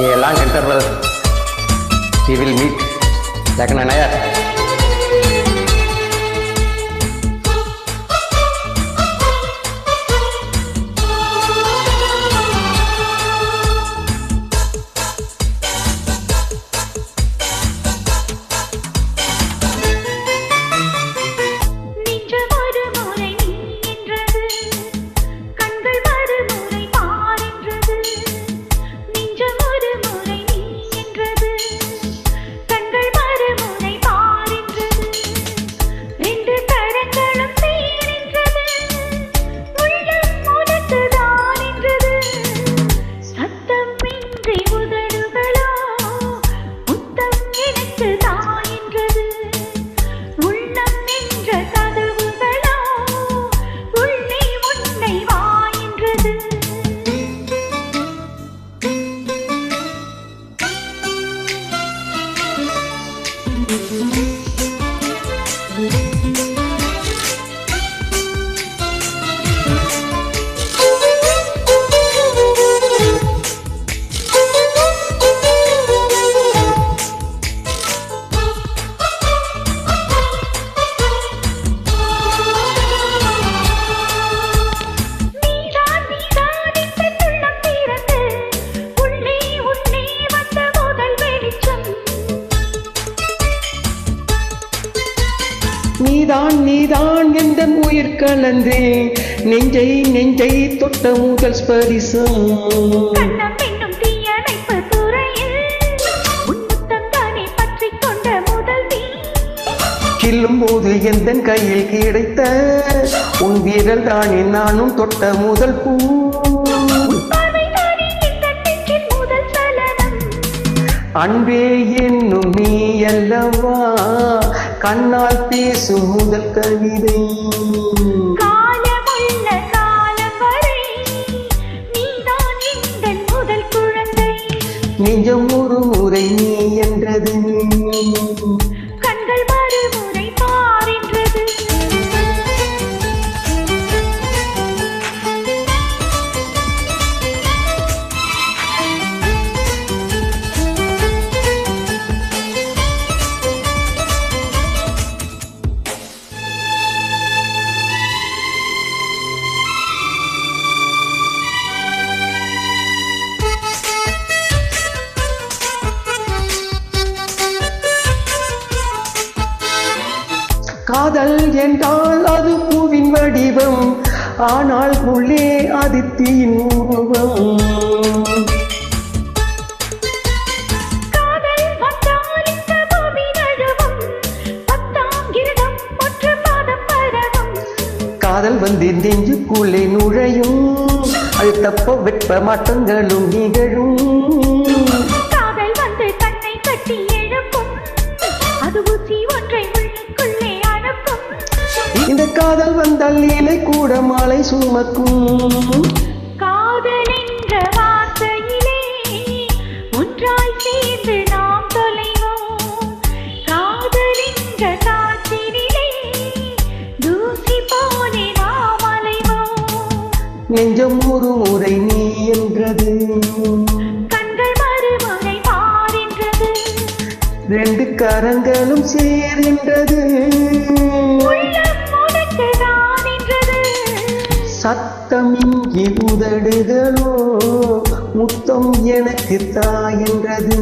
எல்லாம் கெட்ட brother we will meet லக்ன நயர் நீதான் நீதான் நீதான் எந்த உயிர் கலந்து. நெஞ்சை நெஞ்சை தொட்ட முதல் ஸ்பரிசம். கில்லும் போது எந்த கையில் கிடைத்த உன் வீரல் தானே நானும் தொட்ட முதல் பூ. அன்பே என்னும் நீ அல்லவா? கண்ணால் பேசும் முதல் கவிதை. நெஞ்சம் ஒரு முறை நீ என்றது கண்கள் மறுமுறை காதல் என்றால் அது பூவின் வடிவம். ஆனால் உள்ளே அதித்தியின் உருவம். காதல் வந்து நெஞ்சுக்குள்ளே நுழையும். அழுத்தப்ப வெப்ப மாற்றங்களும் நிகழும். காதல் வந்தால் இலை கூட மாலை சுமக்கும். காதல் என்ற வார்த்தையிலே ஒன்றாய் சேர்ந்து நாம் தொலைவோம். காதல் என்ற காற்றினிலே தூசி போலே நாம் அலைவோம். நெஞ்சம் ஒரு முறை நீ என்றது. கண்கள் மறுமுறை பாரின்றது ரெண்டு கரங்களும் சேர்கின்றது. சத்தம் உதடுகளோ முத்தம் எனக்கு தாயென்றது